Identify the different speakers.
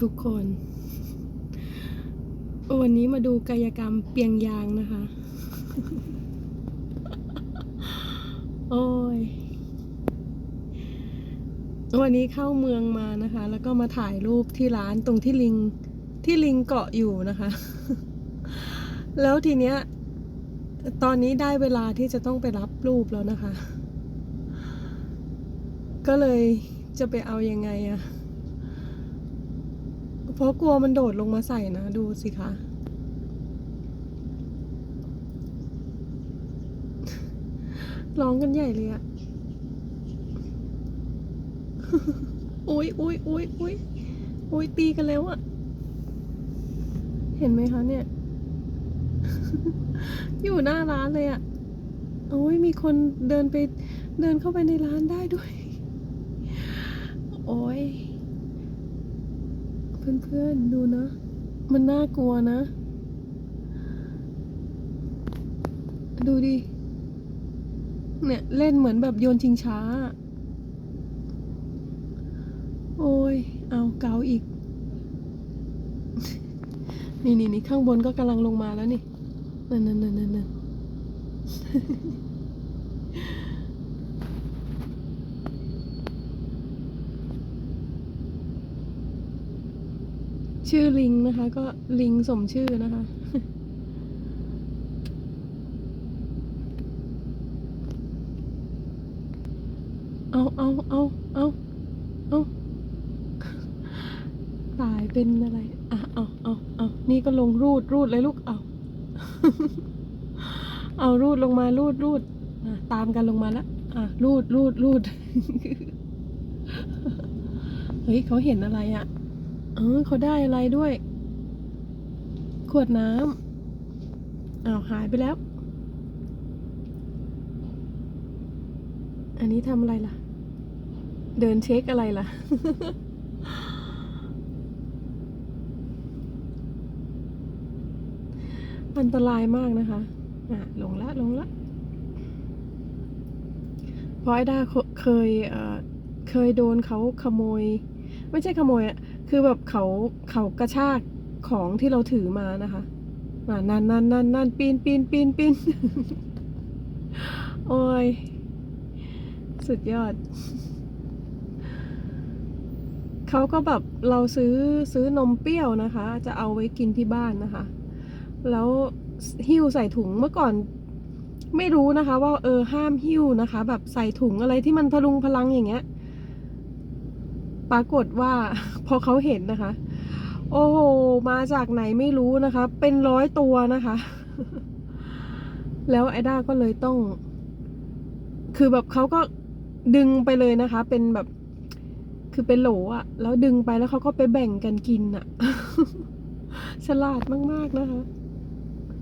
Speaker 1: ทุกคน วันนี้มาดูกายกรรมเปียงยางนะคะ โอ้ย วันนี้เข้าเมืองมานะคะ แล้วก็มาถ่ายรูปที่ร้านตรงที่ลิงที่ลิงเกาะอยู่นะคะ แล้วทีเนี้ย ตอนนี้ได้เวลาที่จะต้องไปรับรูปแล้วนะคะ ก็เลยจะไปเอายังไงอะ เพราะกลัวมันโดดลงมาใส่นะ ดูสิคะร้องกันใหญ่เลยอะอุ้ยอุ้ยอุ้ยอุ้ยอุ้ยตีกันแล้วอะเห็นไหมคะเนี่ย อยู่หน้าร้านเลยอะโอ้ยมีคนเดินไปเดินเข้าไปในร้านได้ด้วย โอ้ย เพื่อนๆดูนะ มันน่ากลัวนะ ดูดิ เนี่ย เล่นเหมือนแบบโยนชิงช้า โอ้ย เอาเกาอีก นี่นี่นี่ข้างบนก็กำลังลงมาแล้วนี่ นั่นนั่นนั่นนั่น ชื่อลิงนะคะ ก็ลิงสมชื่อนะคะ เอาเอาเอาเอาเอาตายเป็นอะไร อะเอาเอาเอานี่ก็ลงรูดรูดเลยลูก เอา เอารูดลงมารูดรูดตามกันลงมาแล้วอะรูดรูดรูด เฮ้ยเขาเห็นอะไรอะ่ะ เออเขาได้อะไรด้วย ขวดน้ำอ้าวหายไปแล้ว อันนี้ทำอะไรล่ะ เดินเช็คอะไรล่ะ อันตรายมากนะคะอะลงละลงละเพราะไอ้ด้าเคยเเคยโดนเขาขโมย ไม่ใช่ขโมยอะคือแบบเขาเขากระชากของที่เราถือมานะคะอ่านั่นนั่นนั่นนั่นปีนปีนปีนปีนโอ้ย สุดยอด เขาก็แบบเราซื้อซื้อนมเปรี้ยวนะคะ จะเอาไว้กินที่บ้านนะคะ แล้วหิ้วใส่ถุงเมื่อก่อน ไม่รู้นะคะ ว่าเออห้ามหิ้วนะคะ แบบใส่ถุงอะไรที่มันพลุงพลังอย่างเงี้ย ปรากฏว่าพอเขาเห็นนะคะ โอ้โห มาจากไหนไม่รู้นะคะ เป็นร้อยตัวนะคะ แล้วไอด้าก็เลยต้อง คือแบบเขาก็ดึงไปเลยนะคะ เป็นแบบ คือเป็นโหลอะแล้วดึงไปแล้วเขาก็ไปแบ่งกันกินอะฉลาดมาก ๆ นะคะ